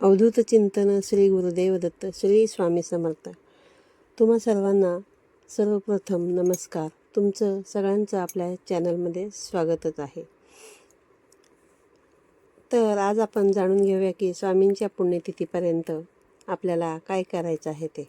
अवधूत चिंतन श्री गुरुदेव दत्त श्री स्वामी समर्थ. तुम्हा सर्वांना सर्वप्रथम नमस्कार. तुमचं सगळ्यांचं आपल्या चॅनलमध्ये स्वागतच आहे. तर आज आपण जाणून घेऊया की स्वामींच्या पुण्यतिथीपर्यंत आपल्याला काय करायचं आहे ते.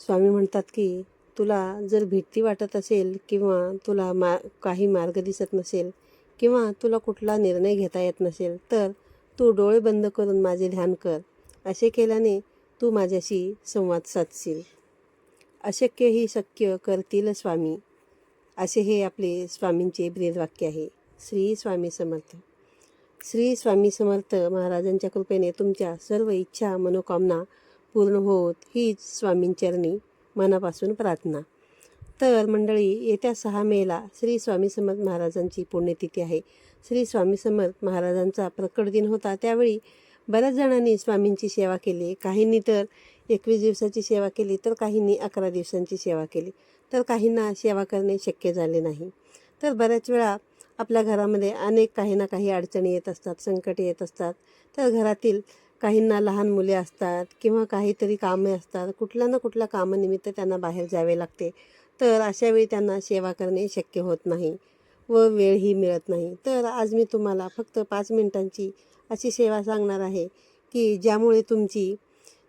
स्वामी म्हणतात की तुला जर भीती वाटत असेल किंवा तुला मा काही मार्ग दिसत नसेल किंवा तुला कुठला निर्णय घेता येत नसेल तर तू डोळे बंद करून माझे ध्यान कर. असे केल्याने तू माझ्याशी संवाद साधशील. अशक्य ही शक्य करतील स्वामी. असे हे आपले स्वामींचे ब्रेदवाक्य आहे. श्री स्वामी समर्थ. श्री स्वामी समर्थ महाराजांच्या कृपेने तुमच्या सर्व इच्छा मनोकामना पूर्ण होत हीच स्वामींचरणी मनापासून प्रार्थना. तर मंडळी येत्या सहा मेला श्री स्वामी समर्थ महाराजांची पुण्यतिथी आहे. श्री स्वामी समर्थ महाराजांचा प्रकट दिन होता. त्यावेळी बऱ्याच जणांनी स्वामींची सेवा केली. काहींनी तर एकवीस दिवसाची सेवा केली तर काहींनी अकरा दिवसांची सेवा केली. तर काहींना सेवा करणे शक्य झाले नाही. तर बऱ्याच वेळा आपल्या घरामध्ये अनेक काही ना काही अडचणी येत असतात संकटे येत असतात. तर घरातील काहींना लहान मुले असतात किंवा काहीतरी कामे असतात. कुठल्या ना कुठल्या कामानिमित्त त्यांना बाहेर जावे लागते. तर अशावेळी त्यांना सेवा करणे शक्य होत नाही. व वेळही मिळत नाही. तर आज मी तुम्हाला फक्त पाच मिनिटांची अशी सेवा सांगणार आहे की ज्यामुळे तुमची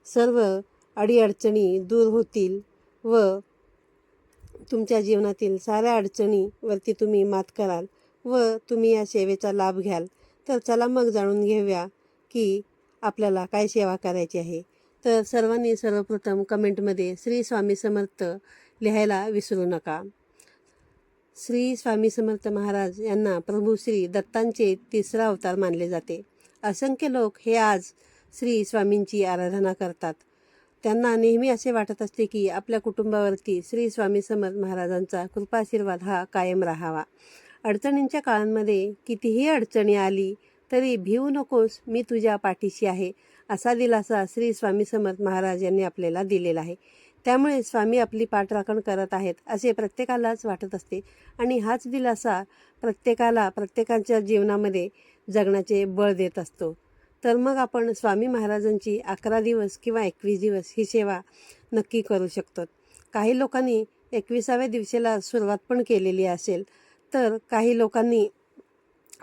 सर्व अडीअडचणी दूर होतील व तुमच्या जीवनातील साऱ्या अडचणीवरती तुम्ही मात कराल व तुम्ही या सेवेचा लाभ घ्याल. तर चला मग जाणून घेऊया की आपल्याला काय सेवा करायची आहे. तर सर्वांनी सर्वप्रथम कमेंटमध्ये श्री स्वामी समर्थ लिहायला विसरू नका. श्री स्वामी समर्थ महाराज यांना प्रभू श्री दत्तांचे तिसरा अवतार मानले जाते. असंख्य लोक हे आज श्री स्वामींची आराधना करतात. त्यांना नेहमी असे वाटत असते की आपल्या कुटुंबावरती श्री स्वामी समर्थ महाराजांचा कृपाशीर्वाद हा कायम राहावा. अडचणींच्या काळांमध्ये कितीही अडचणी आली तरी भिवू नकोस मी तुझ्या पाठीशी आहे असा दिलासा श्री स्वामी समर्थ महाराज यांनी आपल्याला दिलेला आहे. त्यामुळे स्वामी आपली पाठराखण करत आहेत असे प्रत्येकालाच वाटत असते. आणि हाच दिलासा प्रत्येकाला प्रत्येकाच्या जीवनामध्ये जगण्याचे बळ देत असतो. तर मग आपण स्वामी महाराजांची अकरा दिवस किंवा एकवीस दिवस ही सेवा नक्की करू शकतो. काही लोकांनी एकविसाव्या दिवशीला सुरुवात पण केलेली असेल तर काही लोकांनी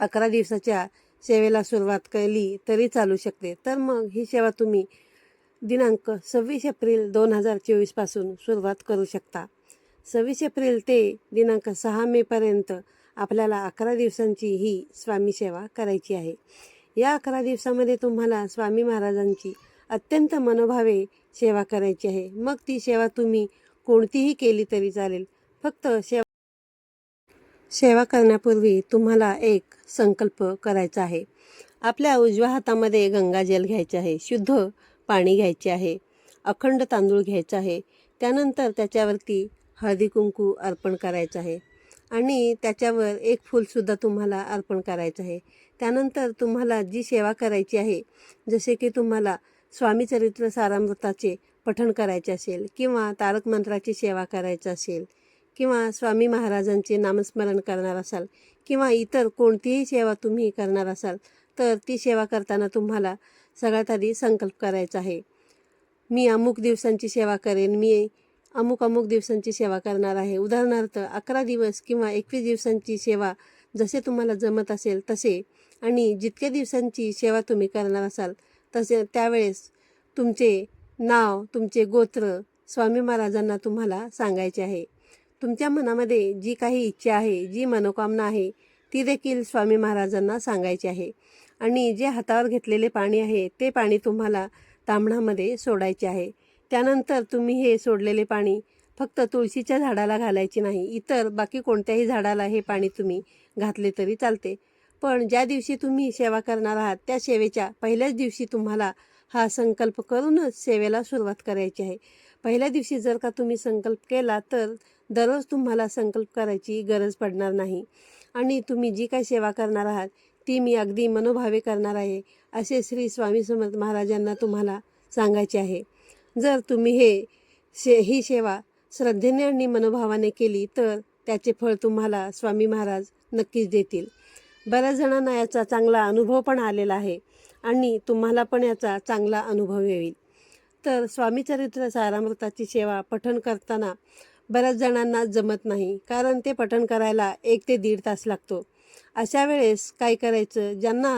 अकरा दिवसाच्या सेवेला सुरुवात केली तरी चालू शकते. तर मग ही सेवा तुम्ही दिनांक सव्वीस एप्रिल दोन हजार चोवीसपासून सुरुवात करू शकता. सव्वीस एप्रिल ते दिनांक सहा मेपर्यंत आपल्याला अकरा दिवसांची ही स्वामी सेवा करायची आहे. या अकरा दिवसामध्ये तुम्हाला स्वामी महाराजांची अत्यंत मनोभावे सेवा करायची आहे. मग ती सेवा तुम्ही कोणतीही केली तरी चालेल. फक्त सेवा सेवा करण्यापूर्वी तुम्हाला एक संकल्प करायचा आहे. आपल्या उजव्या हातामध्ये गंगाजल घ्यायचे आहे. शुद्ध पाणी घ्यायचे आहे अखंड तांदूळ घ्यायचा आहे त्यानंतर त्याच्यावरती हळदी कुंकू अर्पण करायचं आहे आणि त्याच्यावर एक फूलसुद्धा तुम्हाला अर्पण करायचं आहे. त्यानंतर तुम्हाला जी सेवा करायची आहे जसे की तुम्हाला स्वामी चरित्र सारामृताचे पठण करायचे असेल किंवा तारक मंत्राची सेवा करायची असेल किंवा स्वामी महाराजांचे नामस्मरण करणार असाल किंवा इतर कोणतीही सेवा तुम्ही करणार असाल तर ती सेवा करताना तुम्हाला सगळ्यात आधी संकल्प करायचा आहे. मी अमुक दिवसांची सेवा करेन मी अमुक अमुक दिवसांची सेवा करणार आहे. उदाहरणार्थ अकरा दिवस किंवा एकवीस दिवसांची सेवा जसे तुम्हाला जमत असेल तसे आणि जितक्या दिवसांची सेवा तुम्ही करणार असाल तसे त्यावेळेस तुमचे नाव तुमचे गोत्र स्वामी महाराजांना तुम्हाला सांगायचे आहे. तुमच्या मनामध्ये जी काही इच्छा आहे जी मनोकामना आहे ती देखील स्वामी महाराजांना सांगायची आहे. आणि जे हातावर घेतलेले पाणी आहे ते पाणी तुम्हाला तांबणामध्ये सोडायचे आहे. त्यानंतर तुम्ही हे सोडलेले पाणी फक्त तुळशीच्या झाडाला घालायचे नाही इतर बाकी कोणत्याही झाडाला हे पाणी तुम्ही घातले तरी चालते. पण ज्या दिवशी तुम्ही सेवा करणार आहात त्या सेवेच्या पहिल्याच दिवशी तुम्हाला हा संकल्प करूनच सेवेला सुरुवात करायची आहे. पहिल्या दिवशी जर का तुम्ही संकल्प केला तर दररोज तुम्हाला संकल्प करायची गरज पडणार नाही. आणि तुम्ही जी काही सेवा करणार आहात ती मी अगदी मनोभावे करणार आहे असे श्री स्वामी समर्थ महाराजांना तुम्हाला सांगायचे आहे. जर तुम्ही हे शे ही सेवा श्रद्धेने आणि मनोभावाने केली तर त्याचे फळ तुम्हाला स्वामी महाराज नक्कीच देतील. बऱ्याच जणांना याचा चांगला अनुभव पण आलेला आहे आणि तुम्हाला पण याचा चांगला अनुभव येईल. तर स्वामी चरित्र सारामृताची सेवा पठण करताना बऱ्याच जणांना जमत नाही कारण ते पठण करायला एक ते दीड तास लागतो. अशा वेळेस काय करायचं? ज्यांना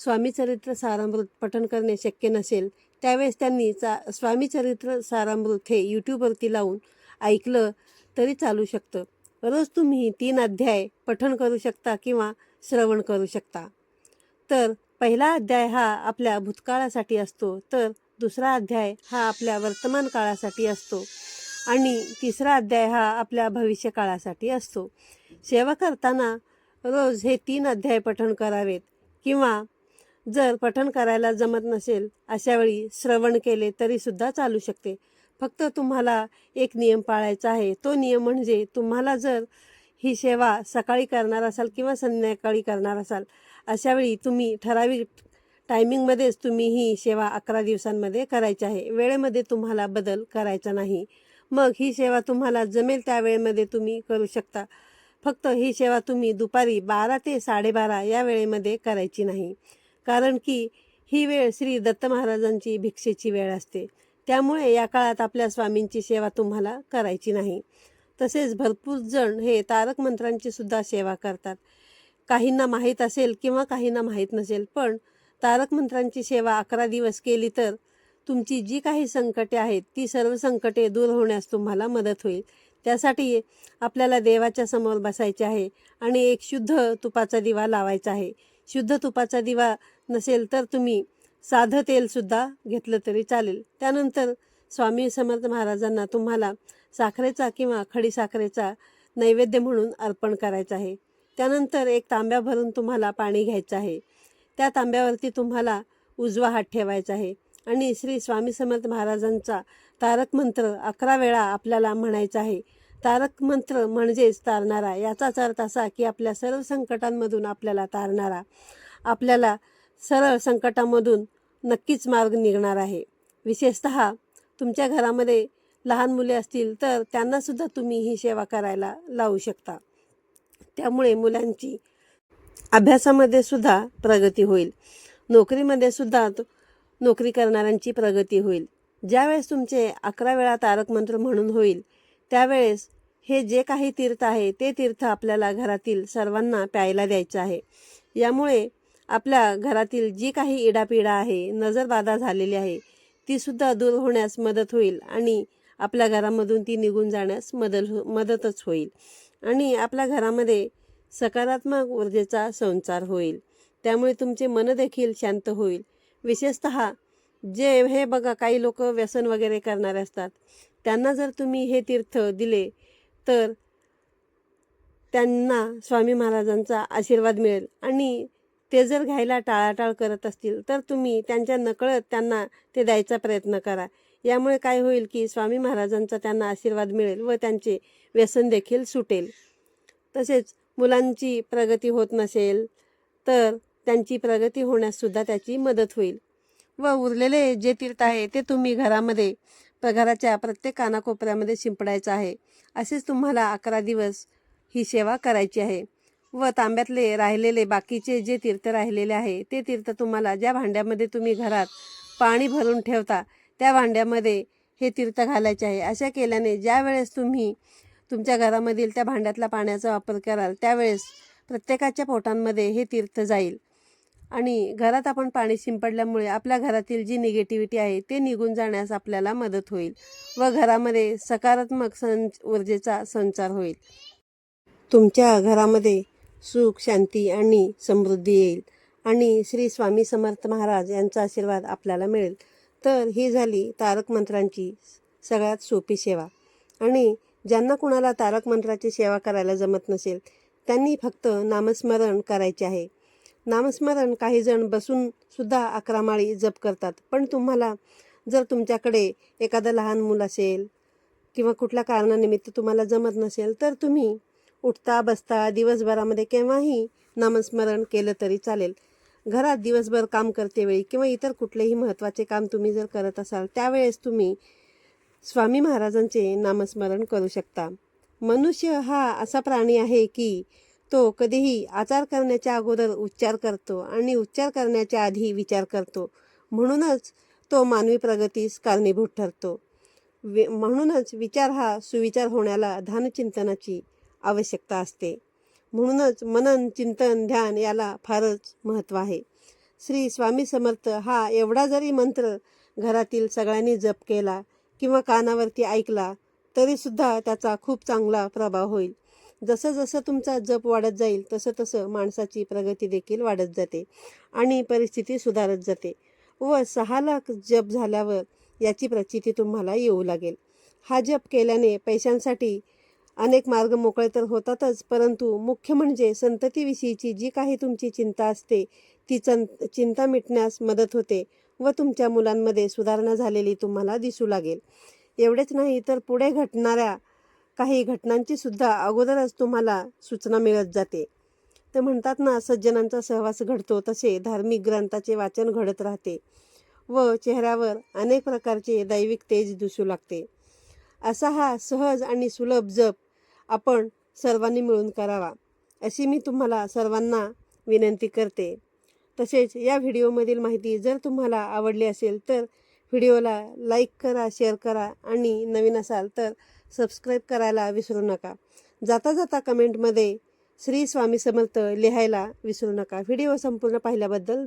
स्वामी चरित्र सारामृत पठण करणे शक्य नसेल त्यावेळेस त्यांनी चा स्वामी चरित्र सारामृत हे यूट्यूबवरती लावून ऐकलं तरी चालू शकतं. रोज तुम्ही तीन अध्याय पठण करू शकता किंवा श्रवण करू शकता. तर पहिला अध्याय हा आपल्या भूतकाळासाठी असतो तर दुसरा अध्याय हा आपल्या वर्तमान काळासाठी असतो आणि तिसरा अध्याय हा आपल्या भविष्य काळासाठी असतो. सेवा करताना रोज हे तीन अध्याय पठण करावेत. किंवा जर पठण करायला जमत नसेल अशा वेळी श्रवण केले तरीसुद्धा चालू शकते. फक्त तुम्हाला एक नियम पाळायचा आहे. तो नियम म्हणजे तुम्हाला जर ही सेवा सकाळी करणार असाल किंवा संध्याकाळी करणार असाल अशा वेळी तुम्ही ठराविक टायमिंगमध्येच तुम्ही ही सेवा अकरा दिवसांमध्ये करायची आहे. वेळेमध्ये तुम्हाला बदल करायचा नाही. मग ही सेवा तुम्हाला जमेल त्या वेळेमध्ये तुम्ही करू शकता. फक्त ही सेवा तुम्ही दुपारी बारा ते साडेबारा या वेळेमध्ये करायची नाही. कारण की ही वेळ श्री दत्त महाराजांची भिक्षेची वेळ असते. त्यामुळे या काळात आपल्या स्वामींची सेवा तुम्हाला करायची नाही. तसेच भरपूर जण हे तारक मंत्रांची सुद्धा सेवा करतात. काहींना माहीत असेल किंवा काहींना माहीत नसेल पण तारक मंत्रांची सेवा अकरा दिवस केली तर तुमची जी काही संकटे आहेत ती सर्व संकटे दूर होण्यास तुम्हाला मदत होईल. त्यासाठी आपल्याला देवाच्या समोर बसायचे आहे आणि एक शुद्ध तुपाचा दिवा लावायचा आहे. शुद्ध तुपाचा दिवा नसेल तर तुम्ही साधं तेलसुद्धा घेतलं तरी चालेल. त्यानंतर स्वामी समर्थ महाराजांना तुम्हाला साखरेचा किंवा खडी साखरेचा नैवेद्य म्हणून अर्पण करायचा आहे. त्यानंतर एक तांब्या भरून तुम्हाला पाणी घ्यायचं आहे. त्या तांब्यावरती तुम्हाला उजवा हात ठेवायचा आहे आणि श्री स्वामी समर्थ महाराजांचा तारक मंत्र अकरा वेळा आपल्याला म्हणायचा आहे. तारक मंत्र म्हणजेच तारणारा. याचाच अर्थ असा की आपल्या सर्व संकटांमधून आपल्याला तारणारा. आपल्याला सरळ संकटामधून नक्कीच मार्ग निघणार आहे. विशेषत तुमच्या घरामध्ये लहान मुले असतील तर त्यांनासुद्धा तुम्ही ही सेवा करायला लावू शकता. त्यामुळे मुलांची अभ्यासामध्ये सुद्धा प्रगती होईल. नोकरीमध्ये सुद्धा तो- नोकरी करणाऱ्यांची प्रगती होईल. ज्यावेळेस तुमचे अकरा वेळा तारक मंत्र म्हणून होईल त्यावेळेस हे जे काही तीर्थ आहे ते तीर्थ आपल्याला घरातील सर्वांना प्यायला द्यायचं आहे. यामुळे आपल्या घरातील जी काही इडापिडा आहे नजरबाधा झालेली आहे तीसुद्धा दूर होण्यास मदत होईल आणि आपल्या घरामधून ती निघून जाण्यास मदत हो मदतच होईल आणि आपल्या घरामध्ये सकारात्मक ऊर्जेचा संचार होईल. त्यामुळे तुमचे मन देखील शांत होईल. विशेषत जे हे बघा काही लोक व्यसन वगैरे करणारे असतात. त्यांना जर तुम्ही हे तीर्थ दिले तर त्यांना स्वामी महाराजांचा आशीर्वाद मिळेल. आणि ते जर घ्यायला टाळाटाळ करत असतील तर तुम्ही त्यांच्या नकळत त्यांना ते द्यायचा प्रयत्न करा. यामुळे काय होईल की स्वामी महाराजांचा त्यांना आशीर्वाद मिळेल व त्यांचे व्यसन देखील सुटेल. तसेच मुलांची प्रगती होत नसेल तर त्यांची प्रगती होण्याससुद्धा त्याची मदत होईल. व उरलेले जे तीर्थ आहे ते तुम्ही घरामध्ये प- घराच्या प्रत्येक कानाकोपऱ्यामध्ये शिंपडायचं आहे. असेच तुम्हाला अकरा दिवस ही सेवा करायची आहे. व तांब्यातले राहिलेले बाकीचे जे तीर्थ राहिलेले आहे ते तीर्थ तुम्हाला ज्या भांड्यामध्ये तुम्ही घरात पाणी भरून ठेवता त्या भांड्यामध्ये हे तीर्थ घालायचे आहे. अशा केल्याने ज्या वेळेस तुम्ही तुमच्या घरामधील त्या भांड्यातल्या पाण्याचा वापर कराल त्यावेळेस प्रत्येकाच्या पोटांमध्ये हे तीर्थ जाईल. आणि घरात आपण पाणी शिंपडल्यामुळे आपल्या घरातील जी निगेटिव्हिटी आहे ते निघून जाण्यास आपल्याला मदत होईल व घरामध्ये सकारात्मक सं ऊर्जेचा संचार होईल. तुमच्या घरामध्ये सुख शांती आणि समृद्धी येईल आणि श्री स्वामी समर्थ महाराज यांचा आशीर्वाद आपल्याला मिळेल. तर ही झाली तारक मंत्रांची सगळ्यात सोपी सेवा. आणि ज्यांना कुणाला तारक मंत्राची सेवा करायला जमत नसेल त्यांनी फक्त नामस्मरण करायचे आहे. नामस्मरण काही जण बसून सुद्धा अकरा माळी जप करतात. पण तुम्हाला जर तुमच्याकडे एखादं लहान मूल असेल किंवा कुठल्या कारणानिमित्त तुम्हाला जमत नसेल तर तुम्ही उठता बसता दिवसभरामध्ये केव्हाही नामस्मरण केलं तरी चालेल. घरात दिवसभर काम करतेवेळी किंवा इतर कुठलेही महत्त्वाचे काम तुम्ही जर करत असाल त्यावेळेस तुम्ही स्वामी महाराजांचे नामस्मरण करू शकता. मनुष्य हा असा प्राणी आहे की तो कधीही आचार करण्याच्या अगोदर उच्चार करतो आणि उच्चार करण्याच्या आधी विचार करतो. म्हणूनच तो मानवी प्रगतीस कारणीभूत ठरतो. वि म्हणूनच विचार हा सुविचार होण्याला ध्यानचिंतनाची आवश्यकता असते. म्हणूनच मनन चिंतन ध्यान याला फारच महत्त्व आहे. श्री स्वामी समर्थ हा एवढा जरी मंत्र घरातील सगळ्यांनी जप केला किंवा कानावरती ऐकला तरीसुद्धा त्याचा खूप चांगला प्रभाव होईल. जसं जसं तुमचा जप वाढत जाईल तसं तसं माणसाची प्रगती देखील वाढत जाते आणि परिस्थिती सुधारत जाते. व सहा लाख जप झाल्यावर याची प्रचिती तुम्हाला येऊ लागेल. हा जप केल्याने पैशांसाठी अनेक मार्ग मोकळे तर होतातच परंतु मुख्य म्हणजे संततीविषयीची जी काही तुमची चिंता असते ती चं चिंता मिटण्यास मदत होते व तुमच्या मुलांमध्ये सुधारणा झालेली तुम्हाला दिसू लागेल. एवढेच नाही तर पुढे घटणाऱ्या काही घटनांची सुद्धा अगोदरच तुम्हाला सूचना मिळत जाते. ते म्हणतात ना सज्जनांचा सहवास घडतो तसे धार्मिक ग्रंथाचे वाचन घडत राहते व चेहऱ्यावर अनेक प्रकारचे दैविक तेज दिसू लागते. असा हा सहज आणि सुलभ जप आपण सर्वांनी मिळून करावा अशी मी तुम्हाला सर्वांना विनंती करते. तसेच या व्हिडिओमधील माहिती जर तुम्हाला आवडली असेल तर व्हिडिओला लाईक करा शेअर करा आणि नवीन असाल तर सबस्क्राईब करायला विसरू नका. जाता जाता कमेंटमध्ये श्री स्वामी समर्थ लिहायला विसरू नका. व्हिडिओ संपूर्ण पाहिल्याबद्दल